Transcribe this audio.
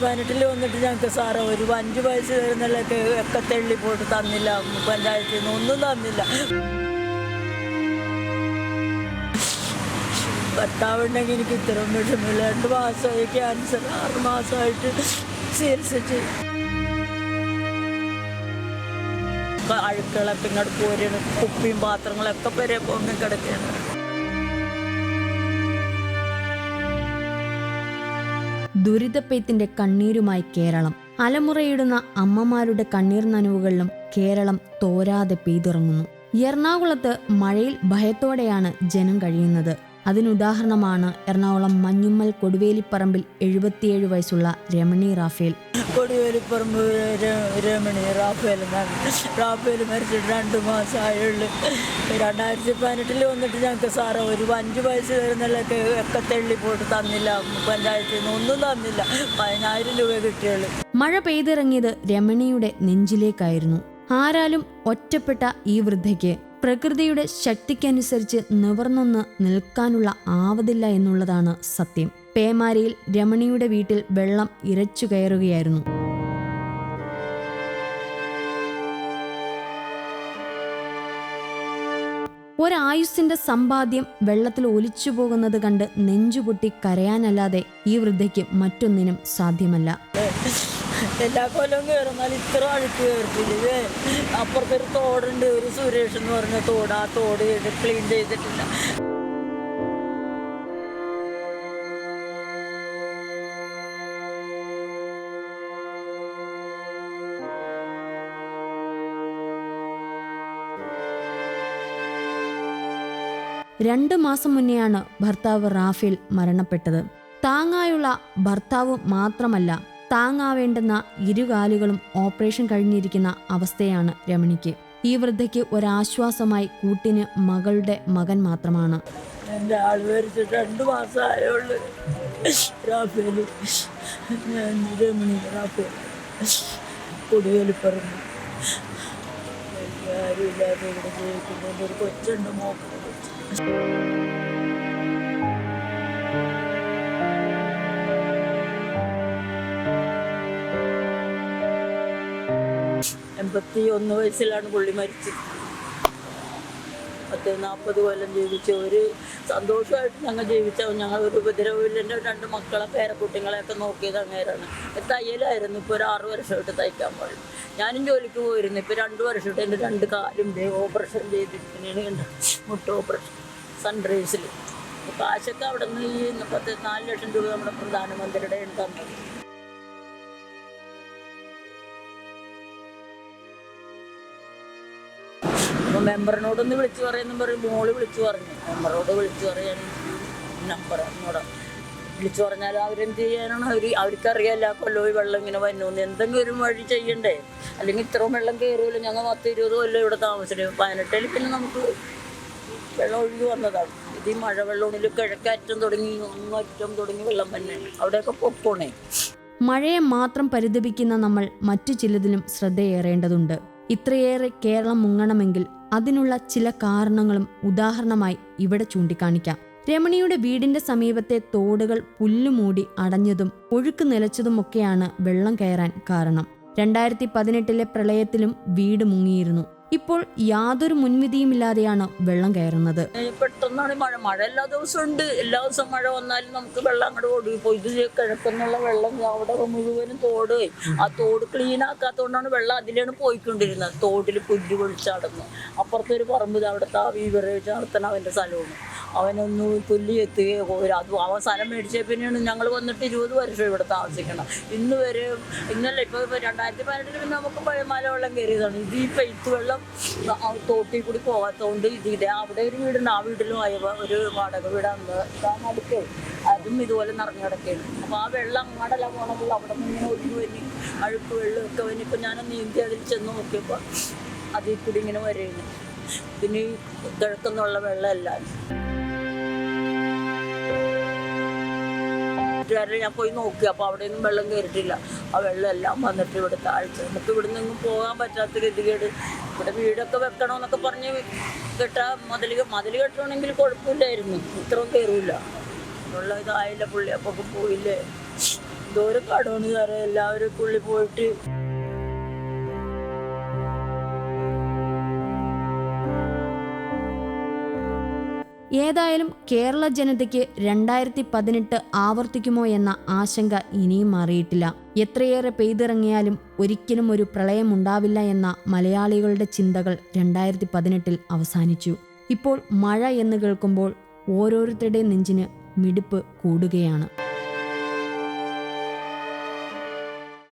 പതിനെട്ടിൽ വന്നിട്ട് ഞങ്ങൾക്ക് സാറ് ഒരു അഞ്ച് വയസ്സ് വരുന്നതിലൊക്കെ ഒക്കെ തെള്ളി പോയിട്ട് തന്നില്ല. പഞ്ചായത്തിൽ നിന്ന് ഒന്നും തന്നില്ല. ഭർത്താവുണ്ടെങ്കിൽ എനിക്ക് ഇത്രയും വിഷമില്ല രണ്ട് മാസമായി ക്യാൻസർ ആറ് മാസമായിട്ട് ചികിത്സിച്ച്. അഴുക്കളൊക്കെ ഇങ്ങോട്ട് പോരുന്നു കുപ്പിയും പാത്രങ്ങളൊക്കെ വരെ പൊങ്ങി കിടക്കുകയാണ്. ദുരിതപ്പെയ്ത്തിന്റെ കണ്ണീരുമായി കേരളം. അലമുറയിടുന്ന അമ്മമാരുടെ കണ്ണീർ നനവുകളിലും കേരളം തോരാതെ പെയ്തിറങ്ങുന്നു. എറണാകുളത്ത് മഴയിൽ ഭയത്തോടെയാണ് ജനം കഴിയുന്നത്. അതിനുദാഹരണമാണ് എറണാകുളം മഞ്ഞുമ്മൽ കൊടുവേലിപ്പറമ്പിൽ എഴുപത്തിയേഴ് വയസ്സുള്ള Ramani Raphael. Koduvelipparambu Ramani Raphael Raphael മരിച്ചിട്ട് രണ്ട് മാസമായുള്ളു രണ്ടായിരത്തി പതിനെട്ടിൽ വന്നിട്ട് ഞങ്ങൾക്ക് സാറ് ഒരു അഞ്ച് വയസ്സ് വരുന്നതിലൊക്കെ ഒക്കെ തെള്ളി പോയിട്ട് തന്നില്ല. പഞ്ചായത്തിൽ നിന്ന് ഒന്നും തന്നില്ല. പതിനായിരം രൂപ കിട്ടിയുള്ളു. മഴ പെയ്തിറങ്ങിയത് രമണിയുടെ നെഞ്ചിലേക്കായിരുന്നു. ആരാലും ഒറ്റപ്പെട്ട ഈ വൃദ്ധയ്ക്ക് പ്രകൃതിയുടെ ശക്തിക്കനുസരിച്ച് നിവർന്നൊന്ന് നിൽക്കാനുള്ള ആവതില്ല എന്നുള്ളതാണ് സത്യം. പേമാരിയിൽ രമണിയുടെ വീട്ടിൽ വെള്ളം ഇരച്ചു കയറുകയായിരുന്നു. ഒരായുസിന്റെ സമ്പാദ്യം വെള്ളത്തിൽ ഒലിച്ചു പോകുന്നത് കണ്ട് നെഞ്ചുപൊട്ടി കരയാനല്ലാതെ ഈ വൃദ്ധയ്ക്ക് മറ്റൊന്നിനും സാധ്യമല്ല. എല്ലാ കൊല്ലവും കയറുന്നാൽ ഇത്ര അഴുക്ക് കയറിട്ടില്ല അപ്പുറത്തൊരു തോടുണ്ട് ഒരു സുരേഷ് എന്ന് പറഞ്ഞ തോട്. ആ തോട് ചെയ്ത് ക്ലീൻ ചെയ്തിട്ടില്ല. രണ്ടു മാസം മുന്നെയാണ് ഭർത്താവ് റാഫേൽ മരണപ്പെട്ടത്. താങ്ങായുള്ള ഭർത്താവ് മാത്രമല്ല താങ്ങാവേണ്ടുന്ന ഇരുകാലുകളും ഓപ്പറേഷൻ കഴിഞ്ഞിരിക്കുന്ന അവസ്ഥയാണ് രമണിക്ക്. ഈ വൃദ്ധയ്ക്ക് ഒരാശ്വാസമായി കൂട്ടിന് മകളുടെ മകൻ മാത്രമാണ്. എന്റെ ആൾ മരിച്ചിട്ട് രണ്ട് മാസമായുള്ളു. റാഫേൽ രമണി റാഫേൽ കുടിവേലിപ്പറമ്പ് ആരുമില്ലാതെ ഇവിടെ ജീവിക്കുന്നുണ്ട് ഒരു കൊച്ചുണ്ട് മോക്കുന്നത് എൺപത്തി ഒന്ന് വയസ്സിലാണ് പുള്ളി മരിച്ചത്. പത്ത് നാൽപ്പത് കൊല്ലം ജീവിച്ച ഒരു സന്തോഷമായിട്ട് ഞങ്ങൾ ജീവിച്ച ഞങ്ങൾ ഒരു ഉപദ്രവമില്ല രണ്ട് മക്കളെ പേരക്കുട്ടികളെയൊക്കെ നോക്കിയത് അങ്ങേരാണ്. തയ്യലായിരുന്നു ഇപ്പോൾ ഒരു ആറ് വർഷമായിട്ട് തയ്ക്കാൻ പാടില്ല. ഞാനും ജോലിക്ക് പോയിരുന്നു ഇപ്പോൾ രണ്ട് വർഷമായിട്ട് എന്റെ രണ്ട് കാലും ഓപ്പറേഷൻ ചെയ്തിരിക്കുന്നതിന് കണ്ട? മുട്ട ഓപ്പറേഷൻ സൺറൈസിൽ കാശൊക്കെ അവിടെ നിന്ന് ഈ പത്ത് നാല് ലക്ഷം രൂപ നമ്മുടെ പ്രധാനമന്ത്രിയുടെ തന്നത് അപ്പോൾ മെമ്പറിനോടൊന്ന് വിളിച്ചു പറയുന്നു പറയും മോൾ വിളിച്ചു പറഞ്ഞു. മെമ്പറോട് വിളിച്ചു പറയാൻ നമ്പർ എന്നോട് വിളിച്ചു പറഞ്ഞാൽ അവരെന്ത് ചെയ്യാനാണ്? അവർ അവർക്കറിയാല്ല കൊല്ലം വെള്ളം ഇങ്ങനെ വന്നു എന്തെങ്കിലും ഒരു വഴി ചെയ്യണ്ടേ? അല്ലെങ്കിൽ ഇത്രയും വെള്ളം കയറുമല്ലോ ഞങ്ങൾ പത്ത് ഇരുപത് കൊല്ലം ഇവിടെ താമസിച്ചു പതിനെട്ടിൽ പിന്നെ നമുക്ക് വെള്ളം ഒഴുകി വന്നതാണ്. ഇത് ഈ മഴവെള്ളത്തിൽ കിഴക്കറ്റം തുടങ്ങി ഒന്നറ്റം തുടങ്ങി വെള്ളം തന്നെ. അവിടെയൊക്കെ പൊക്കോണേ മഴയെ മാത്രം പരിതപിക്കുന്ന നമ്മൾ മറ്റു ചിലതിലും ശ്രദ്ധയേറേണ്ടതുണ്ട്. ഇത്രയേറെ കേരളം മുങ്ങണമെങ്കിൽ അതിനുള്ള ചില കാരണങ്ങളും ഉദാഹരണമായി ഇവിടെ ചൂണ്ടിക്കാണിക്കാം. രമണിയുടെ വീടിന്റെ സമീപത്തെ തോടുകൾ പുല്ലുമൂടി അടഞ്ഞതും ഒഴുക്ക് നിലച്ചതുമൊക്കെയാണ് വെള്ളം കയറാൻ കാരണം. രണ്ടായിരത്തി പതിനെട്ടിലെ പ്രളയത്തിലും വീട് മുങ്ങിയിരുന്നു. ഇപ്പോൾ യാതൊരു മുൻവിധിയുമില്ലാതെയാണ് വെള്ളം കയറുന്നത്. പെട്ടെന്നാണ് മഴ. മഴ എല്ലാ ദിവസവും ഉണ്ട് എല്ലാ ദിവസവും മഴ വന്നാലും നമുക്ക് വെള്ളം അങ്ങോട്ട് ഓടി പോയി ഇത് കിഴക്കുന്നുള്ള വെള്ളം അവിടെ മുഴുവനും തോട്. ആ തോട് ക്ലീൻ ആക്കാത്തതുകൊണ്ടാണ് വെള്ളം അതിലാണ് പോയിക്കൊണ്ടിരുന്നത്. തോട്ടിൽ പുല്ല് പൊളിച്ചടന്നു അപ്പുറത്തൊരു പറമ്പ് അവിടുത്തെ ആ വീവറേജ് നടത്തണ അവന്റെ സ്ഥലമാണ്. അവനൊന്ന് തുല്ലി എത്തുകയോ അത് അവൻ സ്ഥലം മേടിച്ച പിന്നെയാണ് ഞങ്ങൾ വന്നിട്ട് ഇരുപത് വർഷം ഇവിടെ താമസിക്കണം. ഇന്ന് വരെ ഇന്നല്ല ഇപ്പോൾ രണ്ടായിരത്തി പതിനെട്ടിൽ പിന്നെ നമുക്ക് പഴയ മല വെള്ളം കയറിയതാണ്. ഇത് ഈ പെയ്ത്ത് വെള്ളം തോട്ടിൽ കൂടി പോകാത്തതുകൊണ്ട് ഇതിടെ അവിടെ ഒരു വീടുണ്ട്. ആ വീട്ടിലും ആയ ഒരു വാടക വീടാണ്. അടുക്കേ അതും ഇതുപോലെ നിറഞ്ഞു കിടക്കുകയാണ്. അപ്പോൾ ആ വെള്ളം അങ്ങോട്ടല്ല പോകണമെങ്കിൽ അവിടെ നിന്ന് ഇങ്ങനെ ഒഴുകി വരി അഴുക്ക് വെള്ളമൊക്കെ വന്നിപ്പോൾ ഞാൻ നീന്തി അതിൽ ചെന്ന് നോക്കിയപ്പോൾ അതിൽ കൂടി ഇങ്ങനെ വരെയാണ് പിന്നെ ഈ കിഴക്കുന്നുള്ള വെള്ളമല്ല. വീട്ടുകാരെ ഞാൻ പോയി നോക്കി. അപ്പോൾ അവിടെയൊന്നും വെള്ളം കയറിയിട്ടില്ല. ആ വെള്ളം എല്ലാം വന്നിട്ട് ഇവിടെ താഴ്ച നമുക്ക് ഇവിടെ നിന്നും പോകാൻ പറ്റാത്ത ഗതികേട്. ഇവിടെ വീടൊക്കെ വെക്കണമെന്നൊക്കെ പറഞ്ഞ് കെട്ടാ മതിൽ മതിൽ കെട്ടണമെങ്കിൽ കുഴപ്പമില്ലായിരുന്നു. ഇത്രയും കയറൂല. ഉള്ള ഇതായില്ല പുള്ളി. അപ്പൊ പോയില്ലേ. എന്തോരം കടമാണ് സാറേ എല്ലാവരും പുള്ളി പോയിട്ട് ഏതായാലും കേരള ജനതയ്ക്ക് രണ്ടായിരത്തി പതിനെട്ട് ആവർത്തിക്കുമോ എന്ന ആശങ്ക ഇനിയും മാറിയിട്ടില്ല. എത്രയേറെ പെയ്തിറങ്ങിയാലും ഒരിക്കലും ഒരു പ്രളയം ഉണ്ടാവില്ല എന്ന മലയാളികളുടെ ചിന്തകൾ രണ്ടായിരത്തി പതിനെട്ടിൽ അവസാനിച്ചു. ഇപ്പോൾ മഴ എന്ന് കേൾക്കുമ്പോൾ ഓരോരുത്തരുടെ നെഞ്ചിന് മിടുപ്പ് കൂടുകയാണ്.